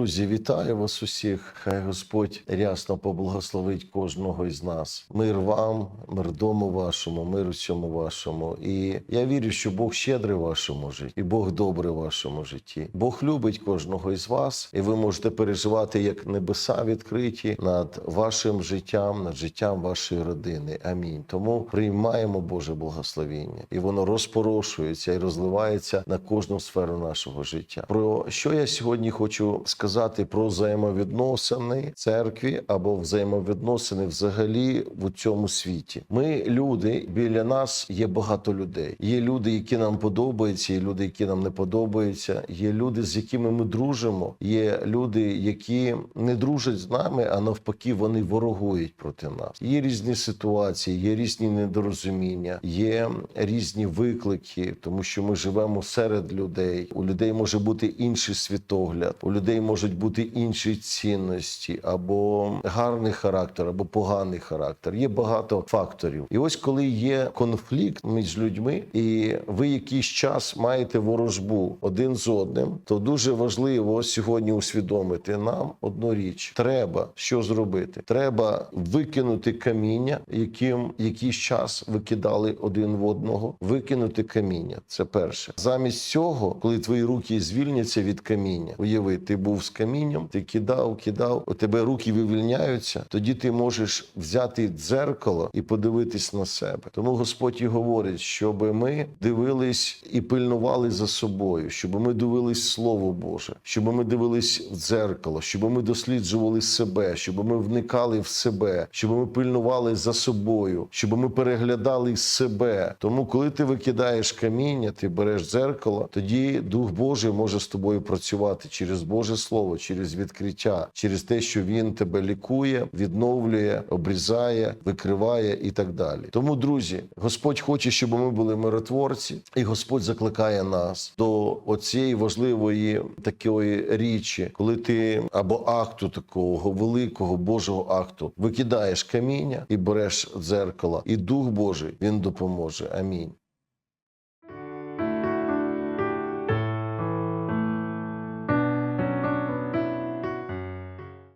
Друзі, вітаю вас усіх. Хай Господь рясно поблагословить кожного із нас. Мир вам, мир дому вашому, мир усьому вашому. І я вірю, що Бог щедрий в вашому житті, і Бог добрий в вашому житті. Бог любить кожного із вас, і ви можете переживати як небеса відкриті над вашим життям, над життям вашої родини. Амінь. Тому приймаємо Боже благословіння, і воно розпорошується і розливається на кожну сферу нашого життя. Про що я сьогодні хочу сказати про взаємовідносини церкві або взаємовідносини взагалі в цьому світі. Ми люди, біля нас є багато людей. Є люди, які нам подобаються, є люди, які нам не подобаються. Є люди, з якими ми дружимо. Є люди, які не дружать з нами, а навпаки, вони ворогують проти нас. Є різні ситуації, є різні недорозуміння, є різні виклики, тому що ми живемо серед людей. У людей може бути інший світогляд, у людей можуть бути інші цінності, або гарний характер, або поганий характер. Є багато факторів. І ось коли є конфлікт між людьми, і ви якийсь час маєте ворожбу один з одним, то дуже важливо сьогодні усвідомити нам одну річ: треба що зробити? Треба викинути каміння, яким якийсь час викидали один в одного. Викинути каміння. Це перше. Замість цього, коли твої руки звільняться від каміння, уяви, ти був з камінням, ти кидав, кидав, у тебе руки вивільняються. Тоді ти можеш взяти дзеркало і подивитись на себе. Тому Господь і говорить, щоб ми дивились і пильнували за собою, щоб ми дивились Слово Боже, щоб ми дивились в дзеркало, щоб ми досліджували себе, щоб ми вникали в себе, щоб ми пильнували за собою, щоб ми переглядали себе. Тому, коли ти викидаєш каміння, ти береш дзеркало, тоді Дух Божий може з тобою працювати через Боже Слово, через відкриття, через те, що Він тебе лікує, відновлює, обрізає, викриває і так далі. Тому, друзі, Господь хоче, щоб ми були миротворці, і Господь закликає нас до оцієї важливої такої річі, коли ти або акту такого великого Божого акту викидаєш каміння і береш дзеркало, і Дух Божий він допоможе. Амінь.